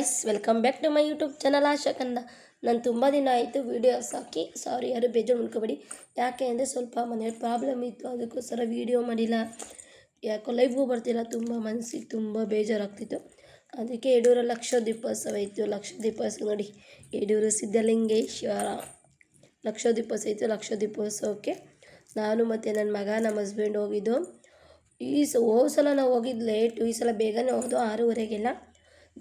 Guys welcome back to my YouTube channel ಆಶಾಕಂದ ನಾನು ತುಂಬ ದಿನ ಆಯಿತು ವೀಡಿಯೋಸ್ ಹಾಕಿ ಸಾರಿ ಯಾರು ಬೇಜಾರು ಮಾಡ್ಕೋಬೇಡಿ. ಯಾಕೆ ಅಂದರೆ ಸ್ವಲ್ಪ ಮನೆಯಲ್ಲಿ ಪ್ರಾಬ್ಲಮ್ ಇತ್ತು, ಅದಕ್ಕೋಸ್ಕರ ವೀಡಿಯೋ ಮಾಡಿಲ್ಲ. ಯಾಕೋ ಲೈವ್ಗೂ ಬರ್ತಿಲ್ಲ, ತುಂಬ ಮನಸ್ಸಿಗೆ ತುಂಬ ಬೇಜಾರಾಗ್ತಿತ್ತು. ಅದಕ್ಕೆ ಯಡೂರ ಲಕ್ಷ ದೀಪೋತ್ಸವ ಇತ್ತು. ಲಕ್ಷ ದೀಪೋತ್ಸವ ನೋಡಿ ಯಡೂರು ಸಿದ್ಧಲಿಂಗೇಶ್ವರ. ಲಕ್ಷ ದೀಪೋತ್ಸವ ಇತ್ತು. ಲಕ್ಷ ದೀಪೋತ್ಸವಕ್ಕೆ ನಾನು ಮತ್ತು ನನ್ನ ಮಗ, ನಮ್ಮ ಹಸ್ಬೆಂಡ್ ಹೋಗಿದ್ದು. ಈ ಸ ಹೋದ ಸಲ ನಾವು ಹೋಗಿದ್ದು ಲೇಟು ಈ ಸಲ ಬೇಗನೆ ಹೋದು ಆರೂವರೆಗೆಲ್ಲ.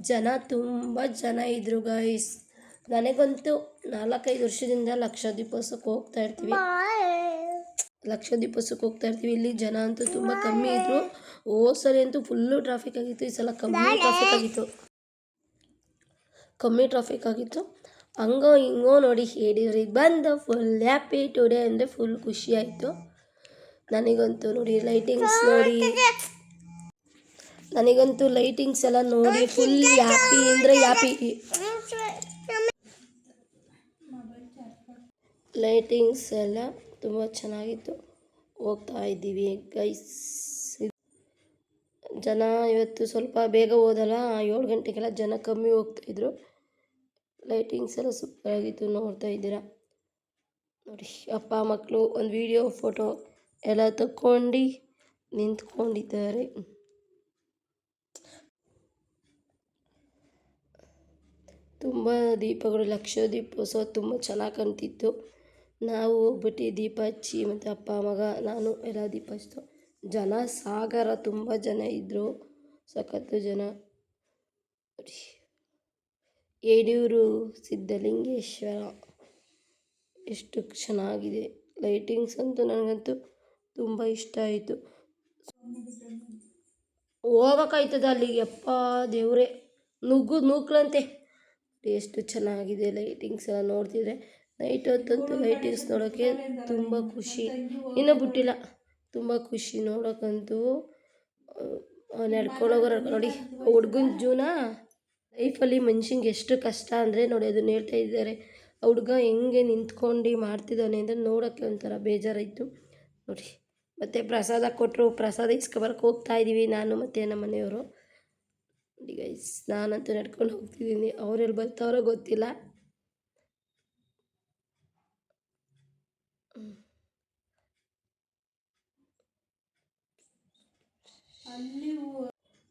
ಜನ ತುಂಬ ಜನ ಇದ್ದರು ಗೈಸ್ ನನಗಂತೂ ನಾಲ್ಕೈದು ವರ್ಷದಿಂದ ಲಕ್ಷ ದೀಪೋತ್ಸವಕ್ಕೆ ಹೋಗ್ತಾ ಇರ್ತೀವಿ. ಲಕ್ಷ ದೀಪೋತ್ಸವಕ್ಕೆ ಹೋಗ್ತಾ ಇರ್ತೀವಿ. ಇಲ್ಲಿ ಜನ ಅಂತೂ ತುಂಬ ಕಮ್ಮಿ ಇದ್ದರು ಹೋದ ಸರಿ ಅಂತೂ ಫುಲ್ಲು ಟ್ರಾಫಿಕ್ ಆಗಿತ್ತು. ಈ ಸಲ ಕಮ್ಮಿ ಟ್ರಾಫಿಕ್ ಆಗಿತ್ತು. ಕಮ್ಮಿ ಟ್ರಾಫಿಕ್ ಆಗಿತ್ತು. ಹಂಗೋ ಹಿಂಗೋ ನೋಡಿ ಹೇಳಿದ್ರಿಗೆ ಬಂದು ಫುಲ್ ಹ್ಯಾಪಿ ಟುಡೇ ಅಂದರೆ ಫುಲ್ ಖುಷಿ ಆಯಿತು. ನನಗಂತೂ ನೋಡಿ ಲೈಟಿಂಗ್ಸ್ ನೋಡಿ. ನನಗಂತೂ ಲೈಟಿಂಗ್ಸ್ ಎಲ್ಲ ನೋಡಿ ಫುಲ್ ಹ್ಯಾಪಿ ಅಂದರೆ ಹ್ಯಾಪಿ ಲೈಟಿಂಗ್ಸ್ ಎಲ್ಲ ತುಂಬ ಚೆನ್ನಾಗಿತ್ತು. ಹೋಗ್ತಾ ಇದ್ದೀವಿ ಗೈಸ್ ಜನ ಇವತ್ತು ಸ್ವಲ್ಪ ಬೇಗ ಹೋದಲ್ಲ, ಏಳು ಗಂಟೆಗೆಲ್ಲ ಜನ ಕಮ್ಮಿ ಹೋಗ್ತಾಯಿದ್ರು ಲೈಟಿಂಗ್ಸ್ ಎಲ್ಲ ಸೂಪರ್ ಆಗಿತ್ತು ನೋಡ್ತಾ ಇದ್ದೀರಾ? ನೋಡಿ, ಅಪ್ಪ ಮಕ್ಕಳು ಒಂದು ವಿಡಿಯೋ ಫೋಟೋ ಎಲ್ಲ ತಕ್ಕೊಂಡು ನಿಂತ್ಕೊಂಡಿದ್ದಾರೆ. ತುಂಬ ದೀಪಗಳು ಲಕ್ಷ ದೀಪೋತ್ಸವ ತುಂಬ ಚೆನ್ನಾಗಿ ಕಾಣ್ತಿತ್ತು. ನಾವು ಹೋಗ್ಬಿಟ್ಟು ದೀಪ ಹಚ್ಚಿ ಮತ್ತು ಅಪ್ಪ, ಮಗ, ನಾನು ಎಲ್ಲ ದೀಪ ಹಚ್ತು ಜನ, ಸಾಗರ, ತುಂಬ ಜನ ಇದ್ದರು ಸಖತ್ತು ಜನ. ಯಡಿಯೂರು, ಸಿದ್ಧಲಿಂಗೇಶ್ವರ, ಎಷ್ಟು ಚೆನ್ನಾಗಿದೆ. ಲೈಟಿಂಗ್ಸ್ ಅಂತೂ ನನಗಂತೂ ತುಂಬ ಇಷ್ಟ ಆಯಿತು. ಹೋಗೋಕ್ಕಾಯ್ತದ ಅಲ್ಲಿಗೆ? ಅಪ್ಪ ದೇವರೇ. ನುಗ್ಗು ನೂಕ್ಲಂತೆ ಎಷ್ಟು ಚೆನ್ನಾಗಿದೆ, ಲೈಟಿಂಗ್ಸ್ ಎಲ್ಲ ನೋಡ್ತಿದ್ರೆ ನೈಟ್ ಹೊತ್ತಂತೂ ಲೈಟಿಂಗ್ಸ್ ನೋಡೋಕ್ಕೆ ತುಂಬ ಖುಷಿ. ಇನ್ನೂ ಬಿಟ್ಟಿಲ್ಲ, ತುಂಬ ಖುಷಿ ನೋಡೋಕ್ಕಂತೂ ನಡ್ಕೊಂಡು ಹೋಗೋರು ನೋಡಿ ಹುಡ್ಗನ ಜೀವನ ಲೈಫಲ್ಲಿ ಮನುಷ್ಯಂಗೆ ಎಷ್ಟು ಕಷ್ಟ ಅಂದರೆ ನೋಡಿ, ಅದನ್ನ ಹೇಳ್ತಾ ಇದ್ದಾರೆ. ಆ ಹುಡ್ಗ ಹೆಂಗೆ ನಿಂತ್ಕೊಂಡು ಮಾಡ್ತಿದ್ದಾನೆ ಅಂದರೆ ನೋಡೋಕ್ಕೆ ಒಂಥರ ಬೇಜಾರಾಯಿತು. ನೋಡಿ, ಮತ್ತು ಪ್ರಸಾದ ಕೊಟ್ಟರು, ಪ್ರಸಾದ ಇಸ್ಕೊಬರಕ್ಕೆ ಹೋಗ್ತಾ ಇದ್ದೀವಿ ನಾನು ಮತ್ತು ನಮ್ಮ ಮನೆಯವರು. ನೋಡಿ ಗೈಸ್ ನಾನಂತೂ ನಡ್ಕೊಂಡು ಹೋಗ್ತಿದ್ದೀನಿ. ಅವ್ರೆಲ್ಲಿ ಬರ್ತಾವ್ರೋ ಗೊತ್ತಿಲ್ಲ.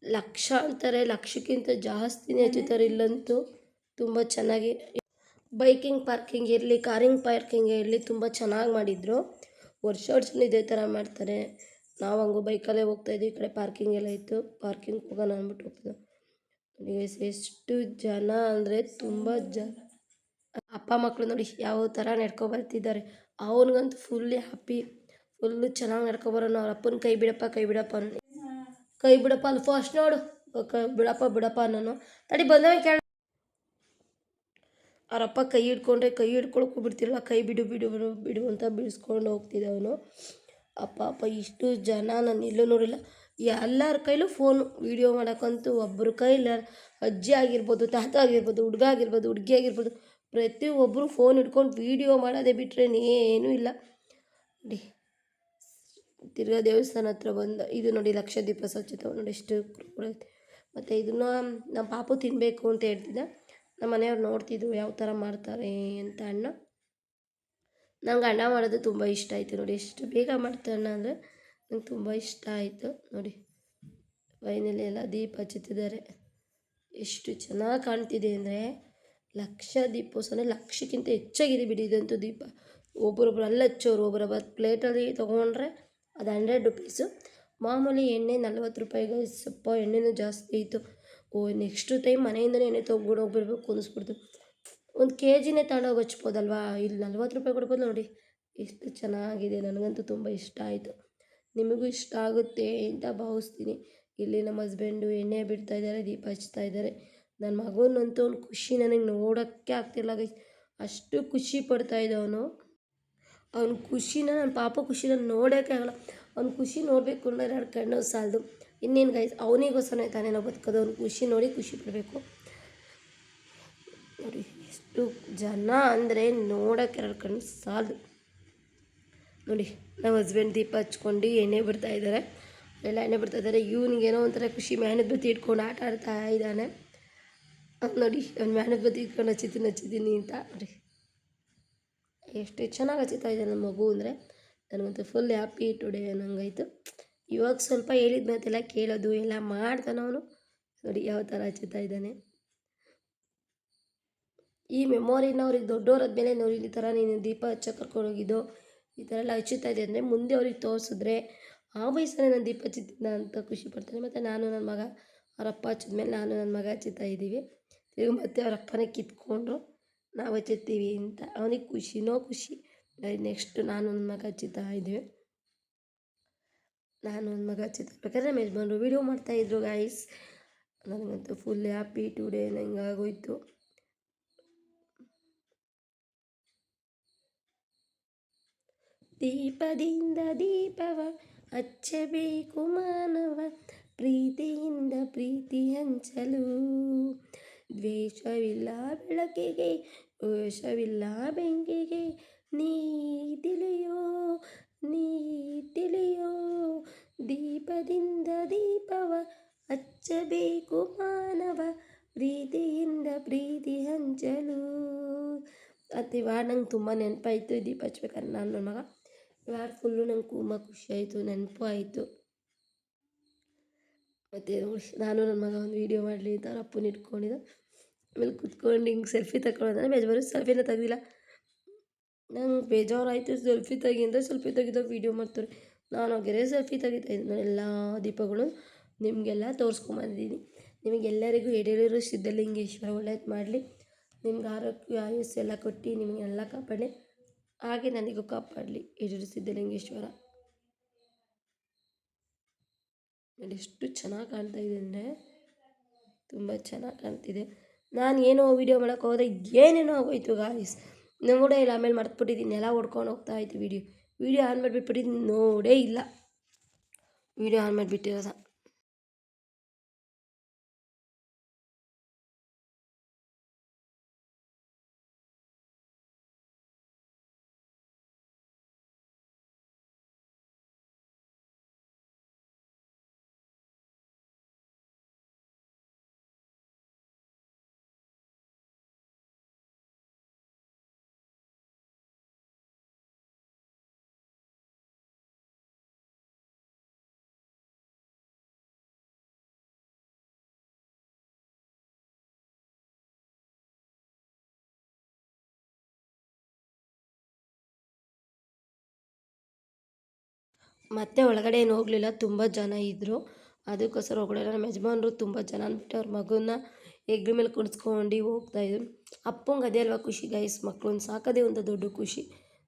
ಲಕ್ಷ ಅಂತಾರೆ, ಲಕ್ಷಕ್ಕಿಂತ ಜಾಸ್ತಿನೇ ಹಚ್ಚುತ್ತಾರೆ ಇಲ್ಲಂತೂ ತುಂಬ ಚೆನ್ನಾಗಿ. ಬೈಕಿಂಗ್, ಪಾರ್ಕಿಂಗ್ ಇರಲಿ, ಕಾರಿಂಗ್, ಪಾರ್ಕಿಂಗ್ ಇರಲಿ ತುಂಬ ಚೆನ್ನಾಗಿ ಮಾಡಿದರು. ವರ್ಷ ವರ್ಷನೂ ಇದೇ ಥರ ಮಾಡ್ತಾರೆ. ನಾವು ಹಂಗೂ ಬೈಕಲ್ಲೇ ಹೋಗ್ತಾಯಿದ್ವಿ ಈ ಕಡೆ ಪಾರ್ಕಿಂಗ್ ಎಲ್ಲ ಇತ್ತು. ಪಾರ್ಕಿಂಗ್ ಹೋಗೋಣ ಅಂದ್ಬಿಟ್ಟು ಹೋಗ್ತಿದ್ದೆವು ಎಷ್ಟು ಜನ ಅಂದರೆ ತುಂಬ ಜನ ಅಪ್ಪ ಮಕ್ಕಳು ನೋಡಿ ಯಾವ ಥರ ನಡ್ಕೊ ಬರ್ತಿದ್ದಾರೆ. ಅವನಿಗಂತೂ ಫುಲ್ ಹ್ಯಾಪಿ ಫುಲ್ಲು ಚೆನ್ನಾಗಿ ನಡ್ಕೊಬರೋನು ಅವ್ರ ಅಪ್ಪನ ಕೈ ಬಿಡಪ್ಪ ಕೈ ಬಿಡಪ್ಪ ಕೈ ಬಿಡಪ್ಪ ಅಲ್ಲಿ ಫಸ್ಟ್ ನೋಡು. ಬಿಡಪ್ಪ ಬಿಡಪ್ಪ ನಾನು ತಡಿ ಬಂದವ ಕೇಳ ಅವರಪ್ಪ ಕೈ ಹಿಡ್ಕೊಂಡ್ರೆ ಕೈ ಹಿಡ್ಕೊಳಕ್ಕೂ ಬಿಡ್ತಿರಲ್ಲ ಕೈ ಬಿಡು ಬಿಡು ಬಿಡು ಬಿಡು ಅಂತ ಬಿಡಿಸ್ಕೊಂಡು ಹೋಗ್ತಿದ್ದೆ ಅವನು. ಅಪ್ಪ ಅಪ್ಪ, ಇಷ್ಟು ಜನ ನಾನು ಎಲ್ಲೂ ನೋಡಿಲ್ಲ. ಎಲ್ಲರ ಕೈಲೂ ಫೋನು ವೀಡಿಯೋ ಮಾಡೋಕ್ಕಂತೂ ಒಬ್ಬರ ಕೈಲಿ ಅಜ್ಜಿ ಆಗಿರ್ಬೋದು, ತಾತ ಆಗಿರ್ಬೋದು, ಹುಡುಗ ಆಗಿರ್ಬೋದು, ಹುಡುಗಿ ಆಗಿರ್ಬೋದು ಪ್ರತಿಯೊಬ್ಬರು ಫೋನ್ ಹಿಡ್ಕೊಂಡು ವೀಡಿಯೋ ಮಾಡೋದೇ ಬಿಟ್ಟರೆ ಏನೂ ಇಲ್ಲ. ನೋಡಿ, ತಿರ್ಗಾ ದೇವಸ್ಥಾನ ಹತ್ರ ಬಂದ, ಇದು ನೋಡಿ ಲಕ್ಷದೀಪ ಸ್ವಚ್ಛತೆ ನೋಡಿ ಎಷ್ಟು ಮತ್ತು ಇದನ್ನು ನಮ್ಮ ಪಾಪು ತಿನ್ನಬೇಕು ಅಂತ ಹೇಳ್ತಿದ್ದೆ. ನಮ್ಮ ಮನೆಯವ್ರು ನೋಡ್ತಿದ್ರು ಯಾವ ಥರ ಮಾಡ್ತಾರೆ ಅಂತ ಅಣ್ಣ. ನಂಗೆ ಅಣ್ಣ ಮಾಡೋದು ತುಂಬ ಇಷ್ಟ ಆಯಿತು ನೋಡಿ, ಎಷ್ಟು ಬೇಗ ಮಾಡ್ತಾರೆ ಅಣ್ಣ ಅಂದರೆ. ನಂಗೆ ತುಂಬ ಇಷ್ಟ ಆಯಿತು. ನೋಡಿ ವೈನಲ್ಲಿ ಎಲ್ಲ ದೀಪ ಹಚ್ಚುತ್ತಿದ್ದಾರೆ. ಎಷ್ಟು ಚೆನ್ನಾಗಿ ಕಾಣ್ತಿದೆ ಅಂದರೆ ಲಕ್ಷ ದೀಪೋತ್ಸವ ಲಕ್ಷಕ್ಕಿಂತ ಹೆಚ್ಚಾಗಿದೆ ಬಿಡಿ ಇದಂತೂ ದೀಪ. ಒಬ್ಬರೊಬ್ರು ಅಲ್ಲಿ ಹಚ್ಚೋರು, ಒಬ್ಬರೊಬ್ಬ ಪ್ಲೇಟಲ್ಲಿ ತೊಗೊಂಡ್ರೆ ಅದು ಹಂಡ್ರೆಡ್ ರುಪೀಸು. ಮಾಮೂಲಿ ಎಣ್ಣೆ ನಲ್ವತ್ತು ರೂಪಾಯಿಗೆ ಸ್ವಲ್ಪ ಎಣ್ಣೆನೂ ಜಾಸ್ತಿ ಇತ್ತು ಓ, ನೆಕ್ಸ್ಟ್ ಟೈಮ್ ಮನೆಯಿಂದನೇ ಎಣ್ಣೆ ತೊಗೊಂಡು ಹೋಗ್ಬಿಡ್ಬೇಕು ಕುಂದಿಸ್ಬಿಡ್ತು ಒಂದು ಕೆ ಜಿನೇ ತಗೊಂಡೋಗಿ ಹಚ್ಬೋದಲ್ವಾ? ಇಲ್ಲಿ ನಲ್ವತ್ತು ರೂಪಾಯಿ ಕೊಡ್ಬೋದು ನೋಡಿ. ಎಷ್ಟು ಚೆನ್ನಾಗಿದೆ, ನನಗಂತೂ ತುಂಬ ಇಷ್ಟ ಆಯಿತು. ನಿಮಗೂ ಇಷ್ಟ ಆಗುತ್ತೆ ಅಂತ ಭಾವಿಸ್ತೀನಿ. ಇಲ್ಲಿ ನಮ್ಮ ಹಸ್ಬೆಂಡು ಎಣ್ಣೆ ಬಿಡ್ತಾ ಇದ್ದಾರೆ, ದೀಪ ಹಚ್ತಾ ಇದ್ದಾರೆ. ನನ್ನ ಮಗನಂತೂ ಅವ್ನು ಖುಷಿ ನನಗೆ ನೋಡೋಕ್ಕೆ ಆಗ್ತಿಲ್ಲ ಗೈಸ್ ಅಷ್ಟು ಖುಷಿ ಪಡ್ತಾ ಇದ್ದವನು ಅವ್ನ. ಖುಷಿನ ನನ್ನ ಪಾಪ ಖುಷಿನ ನೋಡೋಕ್ಕೆ ಆಗಲ್ಲ. ಅವ್ನ ಖುಷಿ ನೋಡಬೇಕು ಅಂದರೆ ಎರಡು ಕಣ್ಣು ಸಾಲದು. ಇನ್ನೇನು ಗೈಸ್ ಅವನಿಗೋಸ್ಕರ ತಾನೇ ನಾವು ಬದುಕೋದು. ಅವ್ನ ಖುಷಿ ನೋಡಿ ಖುಷಿ ಪಡಬೇಕು. ನೋಡಿ, ಎಷ್ಟು ಜನ ಅಂದರೆ ನೋಡೋಕ್ಕೆ ಎರಡು ಕಣ್ಣು ಸಾಲದು. ನೋಡಿ, ನಮ್ಮ ಹಸ್ಬೆಂಡ್ ದೀಪ ಹಚ್ಕೊಂಡು ಎಣ್ಣೆ ಬಿಡ್ತಾ ಇದ್ದಾರೆ. ಎಲ್ಲ ಎಣ್ಣೆ ಬಿಡ್ತಾ ಇದ್ದಾರೆ. ಇವನಿಗೇನೋ ಒಂಥರ ಖುಷಿ ಮ್ಯಾನದ ಬತ್ತಿ ಇಟ್ಕೊಂಡು ಆಟ ಆಡ್ತಾ ಇದ್ದಾನೆ. ನೋಡಿ, ಅವ್ನು ಮ್ಯಾಣಬತ್ತಿ ಇಟ್ಕೊಂಡು ಹಚ್ಚಿದ್ದೀನಿ ಹಚ್ಚಿದ್ದೀನಿ ಅಂತ. ನೋಡಿ, ಎಷ್ಟು ಚೆನ್ನಾಗಿ ಹಚ್ಚುತ್ತಾ ಇದ್ದಾನೆ ಮಗು ಅಂದರೆ. ನನಗಂತೂ ಫುಲ್ ಹ್ಯಾಪಿ ಟುಡೇ ಅನ್ನಂಗಾಯ್ತು. ಇವಾಗ ಸ್ವಲ್ಪ ಹೇಳಿದ ಮಾತೆಲ್ಲ ಕೇಳೋದು, ಎಲ್ಲ ಮಾಡ್ತಾನೆ ಅವನು. ನೋಡಿ, ಯಾವ ಥರ ಹಚ್ಚುತ್ತಾ ಇದ್ದಾನೆ. ಈ ಮೆಮೊರಿನ ಅವ್ರಿಗೆ ದೊಡ್ಡವರಾದ್ಮೇಲೆ ನೋಡಿ, ಈ ಥರ ನೀನು ದೀಪ ಹಚ್ಚ ಕರ್ಕೊಂಡೋಗಿದ್ದು. ಈ ಥರ ಎಲ್ಲ ಹಚ್ಚುತ್ತಾ ಇದೆ ಅಂದರೆ ಮುಂದೆ ಅವ್ರಿಗೆ ತೋರಿಸಿದ್ರೆ, ಆ ವಯಸ್ಸಲ್ಲಿ ನಾನು ದೀಪ ಚಿತ್ತಿದ್ದ ಅಂತ ಖುಷಿ ಪಡ್ತಾರೆ ಮತ್ತು ನಾನು ನನ್ನ ಮಗ ಅವರಪ್ಪ ಹಚ್ಚಿದ ಮೇಲೆ ನಾನು ನನ್ನ ಮಗ ಹಚ್ಚುತ್ತಾ ಇದ್ದೀವಿ. ತಿರುಗಿ ಮತ್ತೆ ಅವರಪ್ಪನೇ ಕಿತ್ಕೊಂಡು ನಾವು ಹಚ್ಚುತ್ತೀವಿ ಅಂತ ಅವನಿಗೆ ಖುಷಿನೋ ಖುಷಿ. ನೆಕ್ಸ್ಟ್ ನಾನು ನನ್ನ ಮಗ ಹಚ್ಚುತ್ತಾ ಇದ್ದೀವಿ. ನಾನು ನನ್ನ ಮಗ ಹಚ್ಚುತ್ತಾ ನಮ್ಮ ಯಜಮಾನ್ರು ವೀಡಿಯೋ ಮಾಡ್ತಾಯಿದ್ರು ಗಾಯ್ಸ್ ನನಗಂತೂ ಫುಲ್ ಹ್ಯಾಪಿ ಟುಡೇ ನಂಗೆ ಆಗೋಯ್ತು. ದೀಪದಿಂದ ದೀಪವ, ಹಚ್ಚಬೇಕು ಮಾನವ ಪ್ರೀತಿಯಿಂದ ಪ್ರೀತಿ ಹಂಚಲು. ದ್ವೇಷವಿಲ್ಲ ಬೆಳಕಿಗೆ, ದ್ವೇಷವಿಲ್ಲ ಬೆಂಕಿಗೆ. ನೀ ತಿಳಿಯೋ ನೀ ತಿಳಿಯೋ, ದೀಪದಿಂದ ದೀಪವ, ಹಚ್ಚಬೇಕು ಮಾನವ ಪ್ರೀತಿಯಿಂದ ಪ್ರೀತಿ ಹಂಚಲು. ಇವಾಗ ನಂಗೆ ತುಂಬ ನೆನಪಾಯಿತು ದೀಪ ಹಚ್ಬೇಕಾದ್ರೆ ನಾನು ನನ್ನ ಮಗ. ಇವಾಗ ಫುಲ್ಲು ನಂಗೆ ತುಂಬ ಖುಷಿ ಆಯಿತು, ನೆನಪು ಆಯಿತು. ಮತ್ತು ನಾನು ನನ್ನ ಮಗ ಒಂದು ವೀಡಿಯೋ ಮಾಡಲಿ ಅಂತ ಅವ್ರ ಅಪ್ಪನ ಇಟ್ಕೊಂಡಿದ್ದ. ಆಮೇಲೆ ಕುತ್ಕೊಂಡು ಹಿಂಗೆ ಸೆಲ್ಫಿ ತಗೊಳ್ಳೋದ್ರೆ ಬೇಜಾರು ಸೆಲ್ಫಿನ ತೆಗ್ದಿಲ್ಲ. ನಂಗೆ ಬೇಜಾರಾಯಿತು ಸೆಲ್ಫಿ ತೆಗಿ ಸೆಲ್ಫಿ ತೆಗಿದಾಗ ವೀಡಿಯೋ ಮಾಡ್ತಾರೆ. ನಾನು ಗೆರೆ ಸೆಲ್ಫಿ ತೆಗಿತಾ ಇದ್ದೀನಿ ಎಲ್ಲ ದೀಪಗಳು ನಿಮಗೆಲ್ಲ ತೋರಿಸ್ಕೊಂಬಂದಿದ್ದೀನಿ ನಿಮಗೆಲ್ಲರಿಗೂ ಎಡೆಯರು ಸಿದ್ಧಲಿಂಗೇಶ್ವರ ಒಳ್ಳೇದು ಮಾಡಲಿ. ನಿಮ್ಗೆ ಆರೋಗ್ಯ ಆಯುಸ್ಸು ಎಲ್ಲ ಕೊಟ್ಟು ನಿಮಗೆಲ್ಲ ಕಾಪಾಡಲಿ. ಹಾಗೆ ನನಗೂ ಕಾಪಾಡಲಿ ಎದುರಿಸಿದ್ದೆ ಲಿಂಗೇಶ್ವರ ಎಷ್ಟು ಚೆನ್ನಾಗಿ ಕಾಣ್ತಾ ಇದೆ ಅಂದರೆ, ತುಂಬ ಚೆನ್ನಾಗಿ ಕಾಣ್ತಿದೆ. ನಾನು ಏನೋ ವೀಡಿಯೋ ಮಾಡೋಕೆ ಹೋದರೆ ಏನೇನೋ ಆಗೋಯ್ತು ಗಾಯ್ಸ್ ನೋಡೇ ಇಲ್ಲ ಆಮೇಲೆ ಮರ್ತ್ಬಿಟ್ಟಿದ್ದೀನಿ ಎಲ್ಲ ಹೊಡ್ಕೊಂಡು ಹೋಗ್ತಾ ಇತ್ತು ವೀಡಿಯೋ ವೀಡಿಯೋ ಆನ್ ಮಾಡಿಬಿಟ್ಬಿಟ್ಟಿದ್ದೀನಿ ನೋಡೇ ಇಲ್ಲ. ವೀಡಿಯೋ ಆನ್ ಮಾಡಿಬಿಟ್ಟಿರೋದ. ಮತ್ತೆ ಒಳಗಡೆ ಏನು ಹೋಗಲಿಲ್ಲ, ತುಂಬ ಜನ ಇದ್ದರು ಅದಕ್ಕೋಸ್ಕರ ಒಳಗಡೆ ನಮ್ಮ ಯಜಮಾನರು ತುಂಬ ಜನ ಅಂದ್ಬಿಟ್ಟು ಅವ್ರ ಮಗುನ ಹೆಗ್ಲ ಮೇಲೆ ಕುಣಿಸ್ಕೊಂಡು ಹೋಗ್ತಾಯಿದ್ರು ಅಪ್ಪಂಗೆ ಅದೇ ಅಲ್ವಾ ಖುಷಿ ಗೈಸ್ ಮಕ್ಕಳು ಸಾಕೋದೇ ಒಂದು ದೊಡ್ಡ ಖುಷಿ.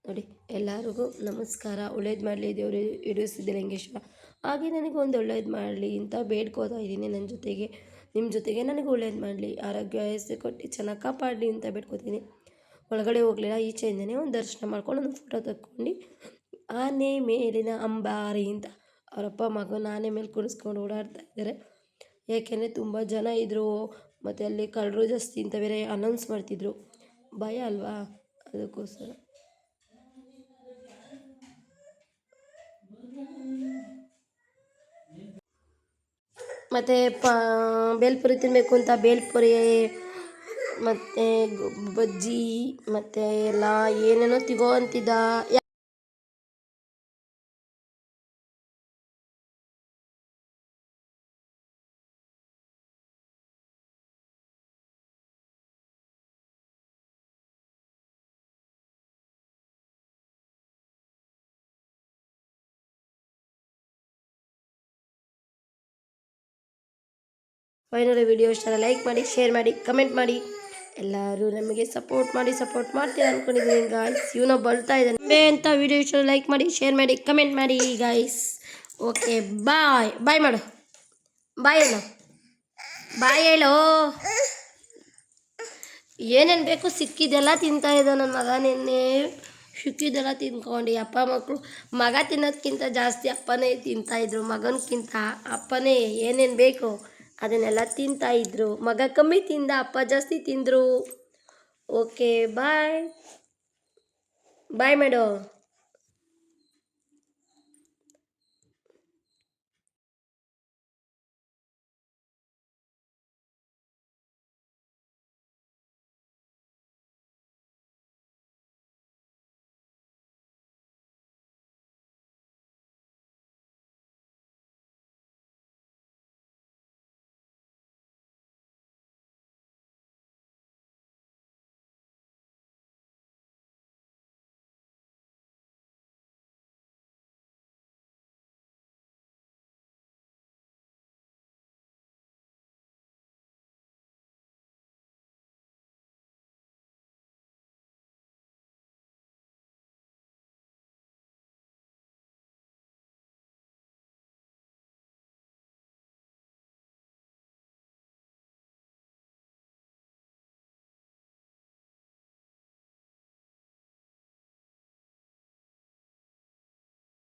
ನೋಡಿ, ಎಲ್ಲರಿಗೂ ನಮಸ್ಕಾರ. ಒಳ್ಳೇದು ಮಾಡಲಿ ದೇವರು ಇಡಿಸಿದ್ದಿರಂಗೇಶ್ವರ ಹಾಗೆ ನನಗೆ ಒಂದು ಒಳ್ಳೇದು ಮಾಡಲಿ ಅಂತ ಬೇಡ್ಕೋತಾ ಇದ್ದೀನಿ ನನ್ನ ಜೊತೆಗೆ. ನಿಮ್ಮ ಜೊತೆಗೆ ನನಗೆ ಒಳ್ಳೇದು ಮಾಡಲಿ. ಆರೋಗ್ಯ ವ್ಯವಸ್ಥೆ ಕೊಟ್ಟು ಚೆನ್ನಾಗಿ ಕಾಪಾಡಲಿ ಅಂತ ಬೇಡ್ಕೋತೀನಿ ಒಳಗಡೆ ಹೋಗಲಿಲ್ಲ. ಈಚೆಯಿಂದನೇ ಒಂದು ದರ್ಶನ ಮಾಡ್ಕೊಂಡು ಒಂದು ಫೋಟೋ ತಕ್ಕೊಂಡು ಆನೆ ಮೇಲಿನ ಅಂಬಾರಿ ಅಂತ ಅವರಪ್ಪ ಮಗನ ಆನೆ ಮೇಲೆ ಕುಣಿಸ್ಕೊಂಡು ಓಡಾಡ್ತಾ ಇದ್ದಾರೆ. ಏಕೆಂದರೆ ತುಂಬ ಜನ ಇದ್ದರು ಮತ್ತು ಅಲ್ಲಿ ಕಳ್ಳರು ಜಾಸ್ತಿ ಅಂತ ಬೇರೆ ಅನೌನ್ಸ್ ಮಾಡ್ತಿದ್ರು. ಭಯ ಅಲ್ವಾ ಅದಕ್ಕೋಸ್ಕರ? ಮತ್ತು ಪ, ಬೇಲ್ಪುರಿ ತಿನ್ನಬೇಕು ಅಂತ ಬೇಲ್ಪುರಿ, ಮತ್ತು ಬಜ್ಜಿ, ಮತ್ತು ಎಲ್ಲ ಏನೇನೋ ತಿಗೋ ಅಂತಿದ್ದ. ಫೈನಲ್ ವಿಡಿಯೋ ಇಷ್ಟ ಲೈಕ್ ಮಾಡಿ ಶೇರ್ ಮಾಡಿ ಕಮೆಂಟ್ ಮಾಡಿ. ಎಲ್ಲರೂ ನಮಗೆ ಸಪೋರ್ಟ್ ಮಾಡಿ ಸಪೋರ್ಟ್ ಮಾಡ್ತೀರ ಅಂದ್ಕೊಂಡಿದ್ದೀನಿ ಗಾಯ್ಸ್ ಇವನು ಬರ್ತಾ ಇದ್ದಾನೆ. ಅಂತ ವಿಡಿಯೋ ಇಷ್ಟ ಲೈಕ್ ಮಾಡಿ ಶೇರ್ ಮಾಡಿ ಕಮೆಂಟ್ ಮಾಡಿ ಗಾಯ್ಸ್ ಓಕೆ ಬಾಯ್ ಬಾಯ್ ಮಾಡು. ಬಾಯ್ ಹೇಳೋ ಬಾಯ್ ಹೇಳೋ. ಏನೇನು ಬೇಕು ಸಿಕ್ಕಿದೆಲ್ಲ ತಿಂತಾ ಇದ್ದ ನನ್ನ ಮಗ ನಿನ್ನೆ. ಸಿಕ್ಕಿದ್ದೆಲ್ಲ ತಿನ್ಕೊಂಡು ಅಪ್ಪ ಮಕ್ಕಳು ಮಗ ತಿನ್ನೋದಕ್ಕಿಂತ ಜಾಸ್ತಿ ಅಪ್ಪನೇ ತಿಂತಾಯಿದ್ರು ಮಗನಕ್ಕಿಂತ ಅಪ್ಪನೇ. ಏನೇನು ಬೇಕು? ಅದನ್ನೆಲ್ಲ ತಿಂತಾ ಇದ್ರು. ಮಗ ಕಮ್ಮಿ ತಿಂದ ಅಪ್ಪ ಜಾಸ್ತಿ ತಿಂದರು. Okay bye bye madam